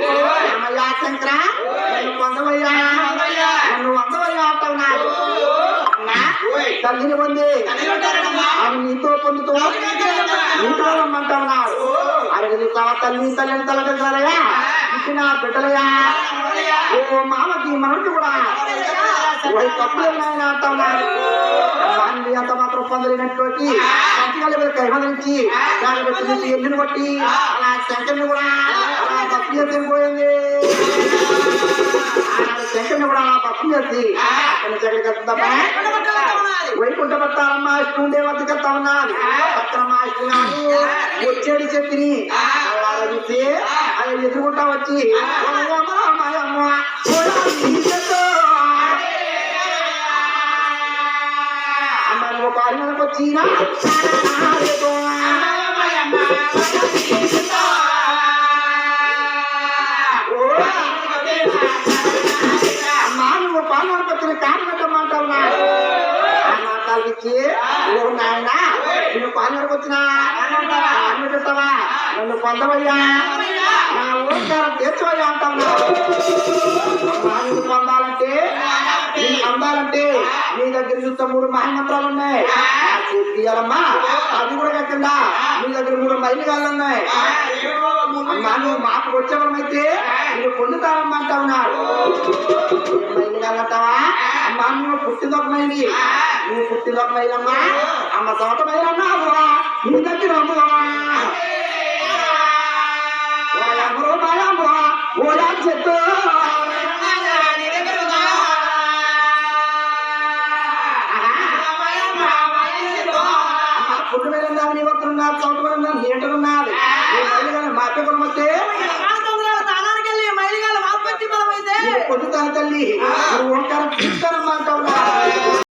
అమ్మయ్యా శంకర నన్ను పొందవయ్యా నన్ను వందవయ్యా అంటావు నాకు తల్లిని పొంది అవి నీతో పొందుతూ నీతో రమ్మంటావు నాకు అరగదు తవ తల్లి తల్లిని తలకరయా ఇచ్చిన బిడ్డలయా ఓ మామకి మనకి కూడా ఓడి తప్పులు ఉన్నాయని మాత్రం పొందలేనటువంటి సంతకాలు కైవరించి దాన్ని బట్టి ఎన్నిని బట్టి అలా శంకర్ని కూడా అలా పోయింది ఆ. శంకర్ని కూడా పక్కన చేసి అక్కడి నుంచి ఎక్కడికి వెళ్తుందమ్మా వైకుంఠ పట్టాలమ్మ ఇష్టం వద్దకు వెళ్తా ఉన్నాను పక్కన మా ఇష్టం వచ్చేది చెప్పిని చూసి అది ఎదుర్కొంటా వచ్చి అమ్మ, మాయమ్మ, ఓలా నువ్వు కారు వచ్చి ఇచ్చి నాయన నువ్వు పాలు వచ్చినా అన్ను చెప్తావా నన్ను పొందవయ్యా. నా ఓంకారం తీర్చవయ్యా అంటావు పొందాలంటే నేను పొందాలంటే నీ దగ్గర చూస్తే మూడు మహామంత్రాలు ఉన్నాయి. తీయాలమ్మా. అది కూడా కాకుండా నీ దగ్గర మూడు మైలు కాళ్ళు ఉన్నాయి. అమ్మా నువ్వు మాకు వచ్చేవరమైతే నువ్వు పొందుతావమ్మా అంటా నాకు మైలుగాళ్ళు అమ్మా నువ్వు పుట్టిదొకమైంది. నువ్వు పుట్టిదొకమైనమ్మా అమ్మ తోటమైనా నీ దగ్గర అమ్మువా ఓయమ్మో మాయమ్మో. ఓయా చెట్టు పుట్టు నీ మా అక్క వస్తే పొద్దుతాను తల్లి నువ్వు ఓంకారం తీసుకురమ్మంటావు